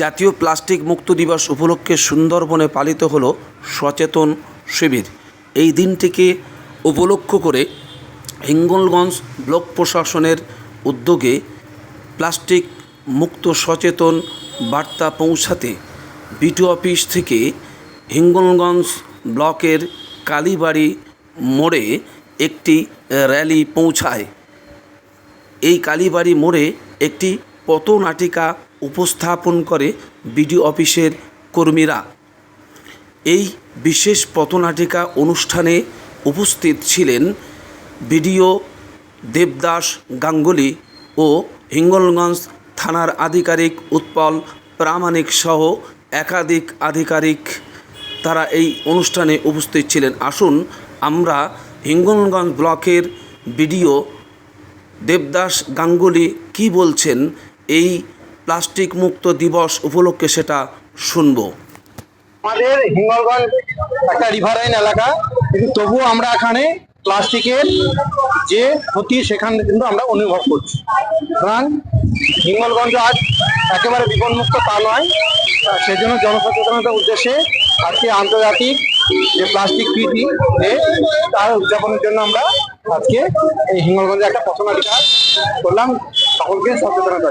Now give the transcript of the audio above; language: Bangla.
জাতীয় প্লাস্টিক মুক্ত দিবস উপলক্ষে সুন্দরবনে পালিত হল সচেতন শিবির। এই দিনটিকে উপলক্ষ করে হিঙ্গলগঞ্জ ব্লক প্রশাসনের উদ্যোগে প্লাস্টিক মুক্ত সচেতন বার্তা পৌঁছাতে বিটিও অফিস থেকে হিঙ্গলগঞ্জ ব্লকের কালীবাড়ি মোড়ে একটি র্যালি পৌঁছায়। এই কালীবাড়ি মোড়ে একটি পথনাটিকা উপস্থাপন করে বিডিও অফিসের কর্মীরা। এই বিশেষ পতনাটিকা অনুষ্ঠানে উপস্থিত ছিলেন বিডিও দেবদাস গাঙ্গুলি ও হিঙ্গলগঞ্জ থানার আধিকারিক উৎপল প্রামাণিক সহ একাধিক আধিকারিক তারা এই অনুষ্ঠানে উপস্থিত ছিলেন। আসুন আমরা হিঙ্গলগঞ্জ ব্লকের বিডিও দেবদাস গাঙ্গুলি কি বলছেন? এই প্লাস্টিক মুক্ত দিবস উপলক্ষে সেটা শুনব। আমাদের হিঙ্গলগঞ্জ একটা রিভারাইন এলাকা। কিন্তু তবুও আমরা এখানে প্লাস্টিকের যে ক্ষতি সেখানে কিন্তু আমরা অনুভব করছি। সুতরাং হিঙ্গলগঞ্জ আজ একেবারে বিপদমুক্ত তা নয়। সেজন্য জনসচেতনতার উদ্দেশ্যে আজকে আন্তর্জাতিক যে প্লাস্টিক পিটি ডে তার উদযাপনের জন্য আমরা আজকে এই হিঙ্গলগঞ্জে একটা পথনাটিকা করলাম। সকলকে সচেতনতা